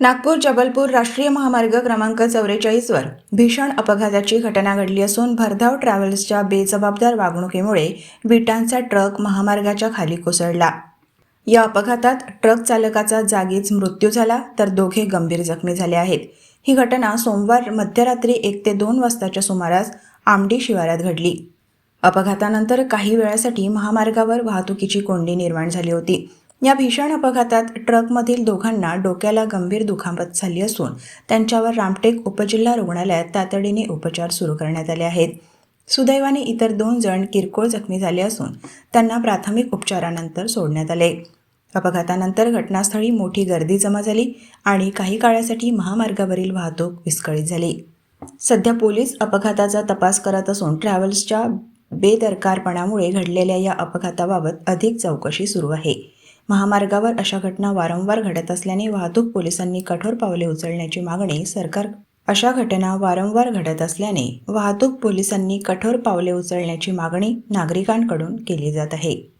नागपूर जबलपूर राष्ट्रीय महामार्ग क्रमांक चौवेचाळीसवर भीषण अपघाताची घटना घडली असून भरधाव ट्रॅव्हल्सच्या बेजबाबदार वागणुकीमुळे विटांचा ट्रक महामार्गाच्या खाली कोसळला. या अपघातात ट्रक चालकाचा जागीच मृत्यू झाला तर दोघे गंभीर जखमी झाले आहेत. ही घटना सोमवार मध्यरात्री एक ते दोन वाजताच्या सुमारास आमडी शिवारात घडली. अपघातानंतर काही वेळासाठी महामार्गावर वाहतुकीची कोंडी निर्माण झाली होती. या भीषण अपघातात ट्रकमधील दोघांना डोक्याला गंभीर दुखापत झाली असून त्यांच्यावर रामटेक उपजिल्हा रुग्णालयात तातडीने उपचार सुरू करण्यात आले आहेत. सुदैवाने इतर दोन जण किरकोळ जखमी झाले असून त्यांना प्राथमिक उपचारानंतर सोडण्यात आले. अपघातानंतर घटनास्थळी मोठी गर्दी जमा झाली आणि काही काळासाठी महामार्गावरील वाहतूक विस्कळीत झाली. सध्या पोलीस अपघाताचा तपास करत असून ट्रॅव्हल्सच्या बेदरकारपणामुळे घडलेल्या या अपघाताबाबत अधिक चौकशी सुरू आहे. महामार्गावर अशा घटना वारंवार घडत असल्याने वाहतूक पोलिसांनी कठोर पावले उचलण्याची मागणी सरकार अशा घटना वारंवार घडत असल्याने वाहतूक पोलिसांनी कठोर पावले उचलण्याची मागणी नागरिकांकडून केली जात आहे.